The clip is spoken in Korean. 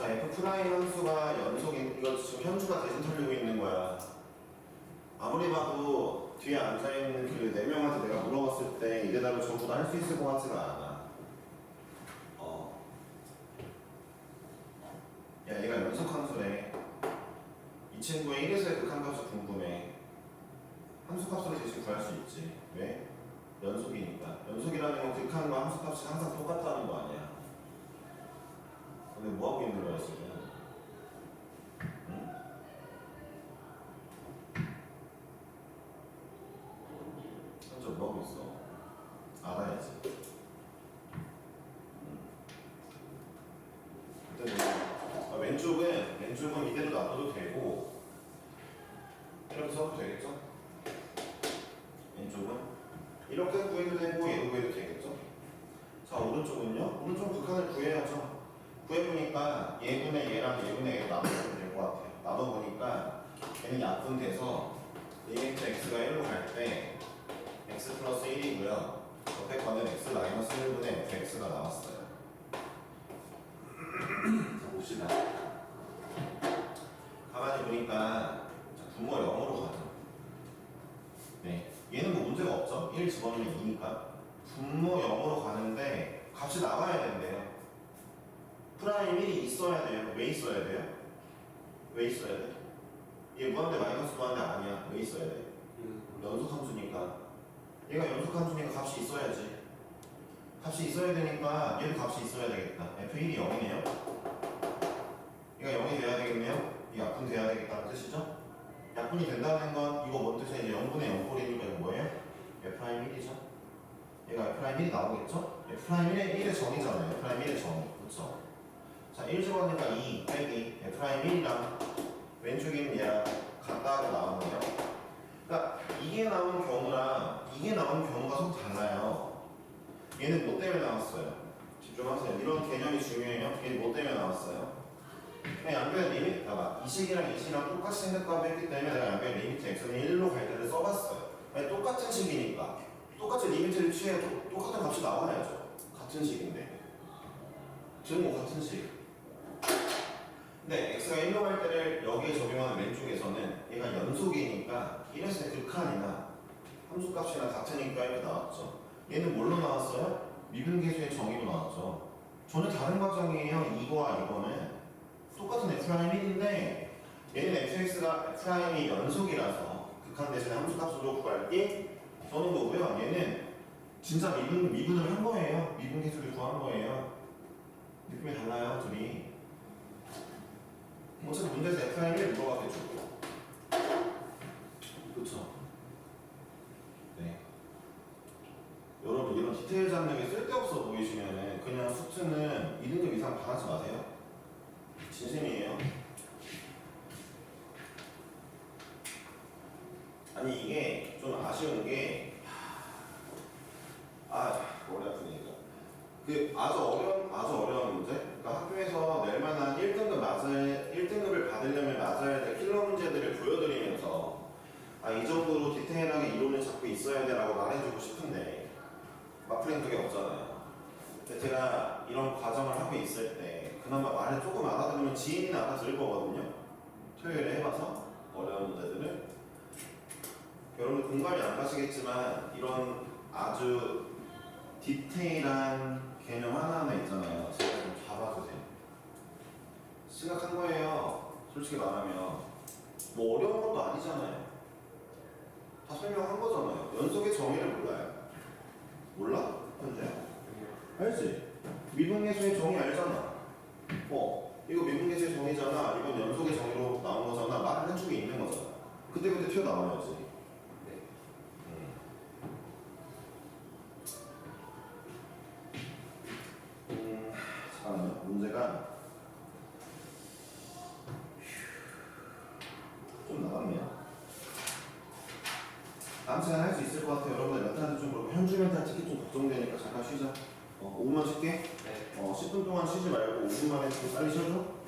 자, F 프라임 함수가 연속인, 이거 지금 현주가 대신 털리고 있는 거야. 아무리 봐도 뒤에 앉아 있는 그 네 명한테 내가 물어봤을 때이 대답을 전부 다 할 수 있을 것 같지가 않아. 어. 야, 얘가 연속 함수래. 이 친구의 1에서의 극한 값이 궁금해. 함수 값으로 대신 구할 수 있지. 왜? 연속이니까. 연속이라는 건 극한과 함수 값이 항상 똑같다는 거 아니야. 근데 뭐 하고 있는 거야 지금? 응? 현재 뭐 하고 있어? 알아야지. 아, 왼쪽은 이대로 놔둬도 되고 이렇게 써도 되겠죠? 왼쪽은 이렇게 구해도 되고 얘도 구해도 되겠죠? 자 오른쪽은요? 오른쪽 극한을 구해야죠. 구해보니까 얘분의 얘랑 얘분의 얘 나눠보면 될 것 같아요. 나눠보니까 얘는 약분돼서 리미트 x가 1로 갈 때 x 플러스 1이고요. 옆에 거는 x 마이너스 1분의 fx가 나왔어요. 자, 봅시다. 가만히 보니까 자, 분모 0으로 가죠. 네, 얘는 뭐 문제가 없죠. 1 집어넣으면 2니까. 분모 0으로 가는데 값이 나와야 된대요. 프라임 1이 있어야 돼요. 왜 있어야 돼요? 왜 있어야 돼? 얘 무한대 마이너스 무한대 아니야. 왜 있어야 돼? 연속 함수니까. 얘가 연속 함수니까 값이 있어야지. 값이 있어야 되니까 얘도 값이 있어야 되겠다. F1이 0이네요. 얘가 0이 돼야 되겠네요. 이 약분 돼야 되겠다는 뜻이죠? 약분이 된다는 건 이거 뭔 뜻이야? 이제 0분의 0꼴이니까 이거 뭐예요? F'1이죠? 얘가 F'1이 나오겠죠? F'1의 1의 정의잖아요. F'1의 정의. 그쵸? 자, 1 집어넣으니까 2 빼기 F'1이랑 왼쪽에 있는 얘랑 같다고 나오네요. 그러니까 이게 나온 경우랑 이게 나온 경우가 좀 달라요. 얘는 뭐 때문에 나왔어요? 집중하세요. 이런 개념이 중요해요. 얘뭐 때문에 나왔어요? 양변 리미트 봐봐. 이 식이랑 이 식이랑 똑같이 생겼다고 했기 때문에 내가 양변 리미트 x는 1로 갈 때를 써봤어요. 아니, 똑같은 식이니까 똑같이 리미트를 취해도 똑같은 값이 나와야죠. 같은 식인데. 지금 뭐 같은 식. 근데 x가 1로 갈 때를 여기에 적용하는 왼쪽에서는 얘가 연속이니까 1에서의 극한이나 함수값이나 같으니까 이렇게 나왔죠. 얘는 뭘로 나왔어요? 미분계수의 정의로 나왔죠. 전혀 다른 과정이에요. 이거와 이거는 똑같은 f'1인데 얘는 fx가 f'이 연속이라서 극한 대신에 함수값으로 구할게 저는 뭐고요. 얘는 진짜 미분, 미분을 한 거예요. 미분 계수를 구한 거예요. 느낌이 달라요, 둘이. 어차피 문제에서 f'을 물어봤겠죠. 그쵸? 네. 여러분, 이런 디테일 잡는 게 쓸데없어 보이시면은 그냥 수트는 2등급 이상 받지 마세요. 진심이에요. 아니, 이게 좀 아쉬운 게, 아, 머리 아프니까. 그 아주 어려운 아주 어려운 문제. 그러니까 학교에서 낼 만한 1등급 맞을 1등급을 받으려면 맞아야 될 킬러 문제들을 보여드리면서 아 이 정도로 디테일하게 이론을 잡고 있어야 돼라고 말해주고 싶은데 마프린 그게 없잖아요. 근데 제가 이런 과정을 하고 있을 때 그나마 말을 조금 알아들으면 지인이 알아들을 거거든요. 토요일에 해봐서 어려운 문제들을 여러분 공감이 안 가시겠지만 이런 아주 디테일한 개념 하나하나 있잖아요. 제가 좀 잡아주세요. 심각한 거예요. 솔직히 말하면. 뭐 어려운 것도 아니잖아요. 연속의 정의를 몰라요. 몰라? 현재? 알지? 미분계수의 정의 알잖아. 어, 이거 미분계수의 정의잖아. 이건 연속의 정의로 나온 거잖아. 말을 해주고 있는 거잖아. 그때그때 튀어나와야지. 음. 음, 잠깐만요. 문제가 좀 나갔네요. 다음 시간에 할 수 있을 것 같아요. 여러분들 멘탈도 좀 그렇고 현주 멘탈 특히 좀 걱정되니까 잠깐 쉬자. 어, 5분만 쉴게. 네. 어, 10분 동안 쉬지 말고 5분 만에 좀 빨리 쉬어줘.